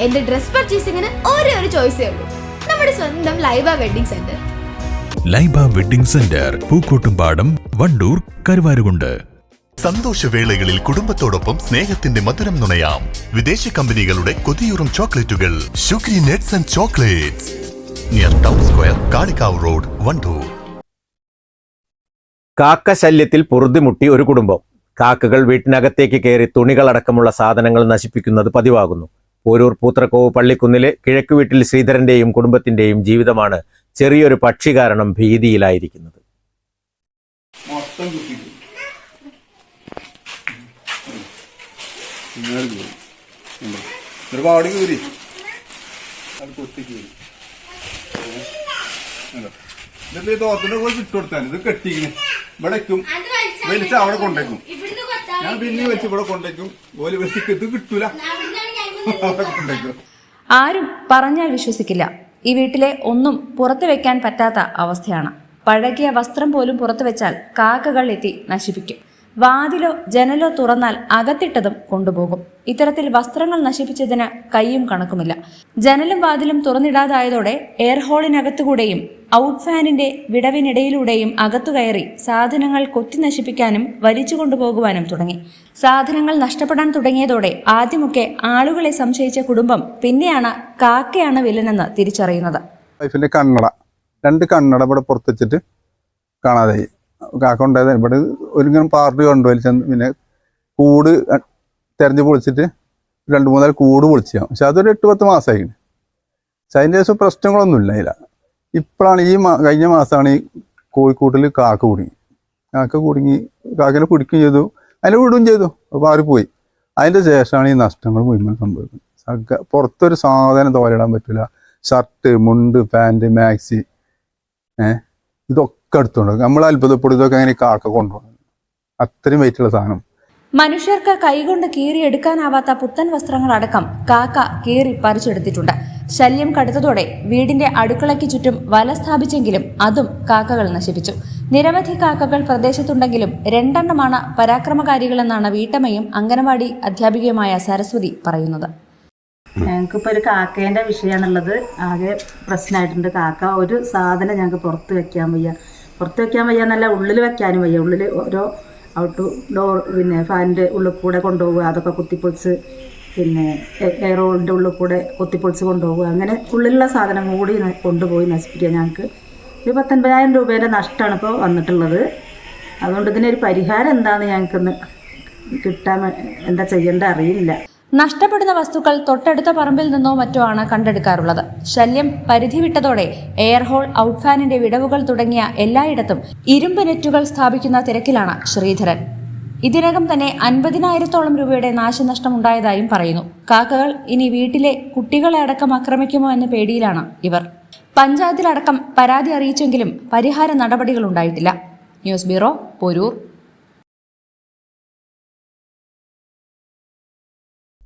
എന്റെ ഡ്രസ് പർച്ചേസിംഗിന് ഒരേ ഒരു ചോയ്സേ ഉള്ളൂ. നമ്മുടെ സ്വന്തം Laiba wedding centre. Laiba wedding centre Pookkottumpadam Wandoor Karuvarakundu. സന്തോഷവേളകളിൽ കുടുംബത്തോടൊപ്പം സ്നേഹത്തിന്റെ മധുരം നുണയാം. വിദേശ കമ്പനികളുടെ കൊതിയൂറും ചോക്ലേറ്റുകൾ. ഷുഗ്രി nuts and chocolates. Near town square Kalikavu road Wandoor. കാക്ക ശല്യത്തിൽ പൊറുതിമുട്ടി ഒരു കുടുംബം. കാക്കകൾ വീട്ടിനകത്തേക്ക് കയറി തുണികളടക്കമുള്ള സാധനങ്ങൾ നശിപ്പിക്കുന്നത് പതിവാകുന്നു. പോരൂർ പൂത്രക്കോവ് പള്ളിക്കുന്നിലെ കിഴക്ക് വീട്ടിൽ ശ്രീധരന്റെയും കുടുംബത്തിന്റെയും ജീവിതമാണ് ചെറിയൊരു പക്ഷി കാരണം ഭീതിയിലായിരിക്കുന്നത്. കീറി അത് കൊത്തി കീറി ഇത് കെട്ടിങ്ങനെ ഇവിടെ അവിടെ കൊണ്ടേക്കും. ഞാൻ പിന്നെ വെച്ച് ഇവിടെ കൊണ്ടേക്കും. ഓൽ വെച്ച് ഇത് കിട്ടൂല. ആരും പറഞ്ഞാൽ വിശ്വസിക്കില്ല. ഈ വീട്ടിലെ ഒന്നും പുറത്തു വെക്കാൻ പറ്റാത്ത അവസ്ഥയാണ്. പഴകിയ വസ്ത്രം പോലും പുറത്തു വെച്ചാൽ കാക്കകൾ എത്തി നശിപ്പിക്കും. വാതിലോ ജനലോ തുറന്നാൽ അകത്തിട്ടതും കൊണ്ടുപോകും. ഇത്തരത്തിൽ വസ്ത്രങ്ങൾ നശിപ്പിച്ചതിന് കൈയും കണക്കുമില്ല. ജനലും വാതിലും തുറന്നിടാതായതോടെ എയർ ഹോളിനകത്തുകൂടെയും ഔട്ട് ഫാനിന്റെ വിടവിനിടയിലൂടെയും അകത്തു കയറി സാധനങ്ങൾ കൊത്തി നശിപ്പിക്കാനും വലിച്ചു കൊണ്ടുപോകുവാനും തുടങ്ങി. സാധനങ്ങൾ നഷ്ടപ്പെടാൻ തുടങ്ങിയതോടെ ആദ്യമൊക്കെ ആളുകളെ സംശയിച്ച കുടുംബം പിന്നെയാണ് കാക്കയാണ് വില്ലനെന്ന് തിരിച്ചറിയുന്നത്. കണ്ണട. രണ്ട് കണ്ണട ഇവിടെ പുറത്തുവച്ചിട്ട് കാണാതായി. കാക്ക ഇവിടെ ഒരിങ്ങനെ പാർട്ടി കൊണ്ടുപോയി പിന്നെ കൂട് തെരഞ്ഞു പൊളിച്ചിട്ട് രണ്ട് മൂന്നാൽ കൂട് പൊളിച്ചാൽ പക്ഷെ അതൊരു എട്ട് പത്ത് മാസമായി പക്ഷെ അതിന്റെ ശേഷം പ്രശ്നങ്ങളൊന്നുമില്ല അതില ഇപ്പോഴാണ് ഈ കഴിഞ്ഞ മാസമാണ് ഈ കോഴിക്കൂട്ടിൽ കാക്ക കുടുങ്ങി. കാക്ക കുടുങ്ങി കാക്കനെ പിടിക്കുകയും ചെയ്തു. അതിനെ വിടുകയും ചെയ്തു. അപ്പോൾ ആര് പോയി? അതിന്റെ ശേഷമാണ് ഈ നഷ്ടങ്ങൾ മുഴുവൻ സംഭവിക്കുന്നത്. സക പുറത്തൊരു സാധനം തോലിടാൻ പറ്റില്ല. ഷർട്ട് മുണ്ട് പാന്റ് മാക്സി ഏഹ് ഇതൊക്കെ എടുത്തോണ്ട് നമ്മൾ അത്ഭുതപ്പെടുത്തൊക്കെ അങ്ങനെ കാക്ക കൊണ്ടുപോകും അത്രയും വെയിറ്റുള്ള സാധനം. മനുഷ്യർക്ക് കൈകൊണ്ട് കീറിയെടുക്കാനാവാത്ത പുത്തൻ വസ്ത്രങ്ങളടക്കം കാക്ക കീറി പറിച്ചെടുത്തിട്ടുണ്ട്. ശല്യം കടുത്തതോടെ വീടിന്റെ അടുക്കളയ്ക്ക് ചുറ്റും വല സ്ഥാപിച്ചെങ്കിലും അതും കാക്കകൾ നശിപ്പിച്ചു. നിരവധി കാക്കകൾ പ്രദേശത്തുണ്ടെങ്കിലും രണ്ടെണ്ണമാണ് പരാക്രമകാരികളെന്നാണ് വീട്ടമ്മയും അംഗനവാടി അധ്യാപികയുമായ സരസ്വതി പറയുന്നത്. ഞങ്ങൾക്കിപ്പോൾ ഒരു കാക്കേന്റെ വിഷയമാണുള്ളത് ആകെ പ്രശ്നമായിട്ടുണ്ട് കാക്ക ഒരു സാധനം ഞങ്ങൾക്ക് പുറത്ത് വെക്കാൻ വയ്യ. പുറത്ത് വെക്കാൻ വയ്യ എന്നല്ല ഉള്ളിൽ വെക്കാനും വയ്യ. ഉള്ളിൽ ഓരോ ഔട്ട് ഡോർ പിന്നെ ഫാനിന്റെ ഉള്ളിൽ കൂടെ കൊണ്ടുപോവുക അതൊക്കെ കുത്തിപ്പൊളിച്ച് പിന്നെ എയർ ഹോളിന്റെ ഉള്ളിൽ കൂടെ കുത്തിപ്പൊളിച്ച് കൊണ്ടുപോവുക. അങ്ങനെ ഉള്ളിലുള്ള സാധനം കൂടി കൊണ്ടുപോയി നശിപ്പിക്കുക. ഞങ്ങൾക്ക് ഒരു പത്തൊൻപതിനായിരം രൂപേന്റെ നഷ്ടമാണ് ഇപ്പോൾ വന്നിട്ടുള്ളത്. അതുകൊണ്ട് ഇതിനൊരു പരിഹാരം എന്താണെന്ന് ഞങ്ങൾക്കൊന്ന് കിട്ടാൻ എന്താ ചെയ്യേണ്ടത് അറിയില്ല. നഷ്ടപ്പെടുന്ന വസ്തുക്കൾ തൊട്ടടുത്ത പറമ്പിൽ നിന്നോ മറ്റോ ആണ് കണ്ടെടുക്കാറുള്ളത്. ശല്യം പരിധി വിട്ടതോടെ എയർ ഹോൾ ഔട്ട്ഫാനിന്റെ വിടവുകൾ തുടങ്ങിയ എല്ലായിടത്തും ഇരുമ്പ് നെറ്റുകൾ സ്ഥാപിക്കുന്ന തിരക്കിലാണ് ശ്രീധരൻ. ഇതിനകം തന്നെ അൻപതിനായിരത്തോളം രൂപയുടെ നാശനഷ്ടം ഉണ്ടായതായും പറയുന്നു. കാക്കകൾ ഇനി വീട്ടിലെ കുട്ടികളെ അടക്കം ആക്രമിക്കുമോ എന്ന പേടിയിലാണ് ഇവർ. പഞ്ചായത്തിലടക്കം പരാതി അറിയിച്ചെങ്കിലും പരിഹാര നടപടികൾ ഉണ്ടായിട്ടില്ല. News bureau Poroor.